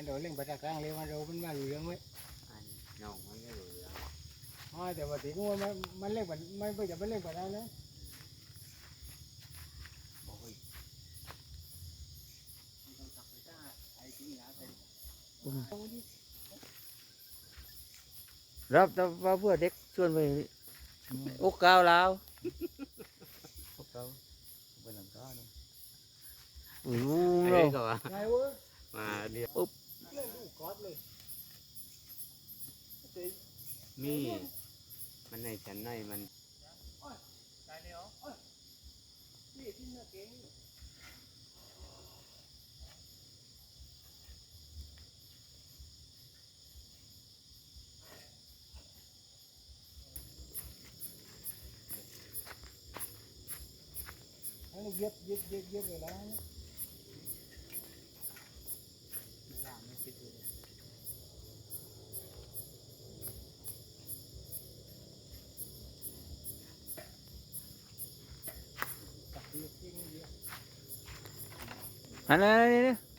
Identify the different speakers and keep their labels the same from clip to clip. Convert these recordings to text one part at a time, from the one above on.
Speaker 1: อันเดี๋ยวเล่นไปตะกลางเลยมาเราเป็นมาอยู่เรื่องไว้
Speaker 2: อันน้องมันไม่รู้เรื่อง
Speaker 1: อ๋อแต่ว่าตีงูมันมันเล่นแบบมันไม่จะไม่เล่นแบบนั้นนะ
Speaker 2: บอกเฮ้ยมันต้องตักไปจ้าไอ้ที่นี่นะเป็น
Speaker 3: รับแต่ว่าเพื่อเด็กชวนไปอกกาวลาว
Speaker 2: พวกเขาเป็นหลังก้อน
Speaker 3: อู้
Speaker 2: ไอ้
Speaker 3: เรา
Speaker 2: ก็ว่า
Speaker 1: ไงเว้ย
Speaker 2: มาเดียว
Speaker 1: เล่นลูกกอด เลย
Speaker 2: มีมันในชั้นในมัน
Speaker 1: ตายเลยเหรอเอ้ยนี่ที่น่าเก่งอันนี้เย็บเย็บเย็บเย็บเลยแล้วนะ
Speaker 2: ไม่ล่าไม่คิดเลย
Speaker 1: ตัดเย็บเย็บเย็บ
Speaker 3: อันนั้นนี่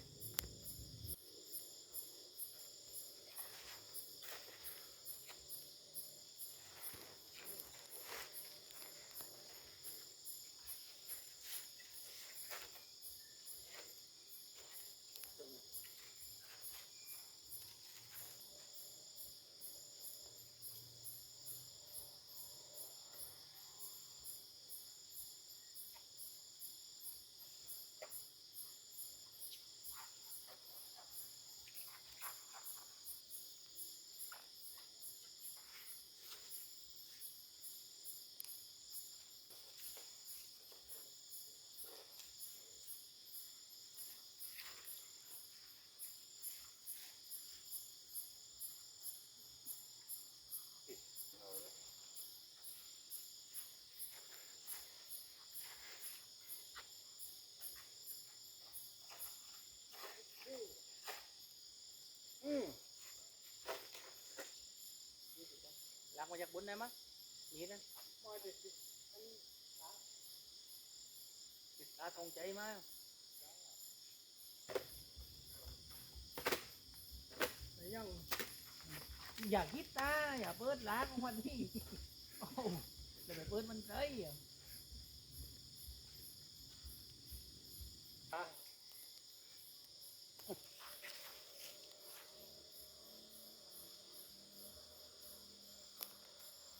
Speaker 3: ลักมาจากบนได้มั้ยนี่นะ
Speaker 1: มาดิ
Speaker 3: ติดตาทองใจมาก
Speaker 1: ยัง
Speaker 3: อยากคิดตาอย่าเปิดร้านวันนี้โอ้จะไปเปิดมันใจอะ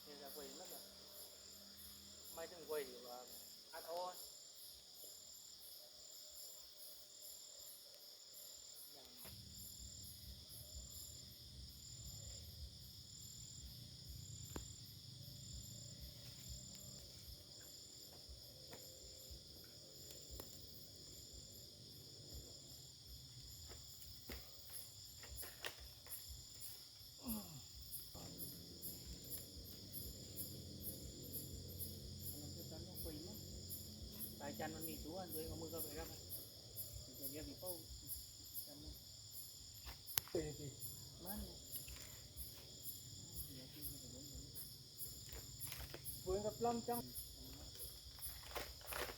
Speaker 3: เนี่ยจะคุยแล้วแบบ ไม่ถึงคุยดีว่าอาโทษอย่าง มันจะต้องคุยมั้งสาย จันทร์มันมีตัวด้วยเอามือเข้าไปรับมันจะเรียกมีเป้าจันทร์มันปืน
Speaker 1: กับปล้อมจัง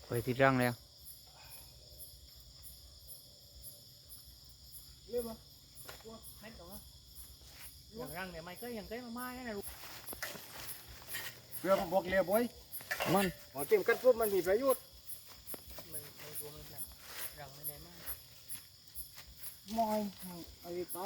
Speaker 3: ไปที่รังแล้ว
Speaker 1: เรียบร้อย
Speaker 3: เม็ดตรงนั้นอย่างรังเนี่ยไม่เคยอย่างเคยมาไม้นะลูก
Speaker 1: เรือผมบอกเรียบไว้
Speaker 3: มัน
Speaker 1: หอเตรียมกันปุ๊บมันมีประโยชน์
Speaker 3: ม่ตัวไม่ใช่รังไม่ได้มาก
Speaker 1: มอยไอ้ตา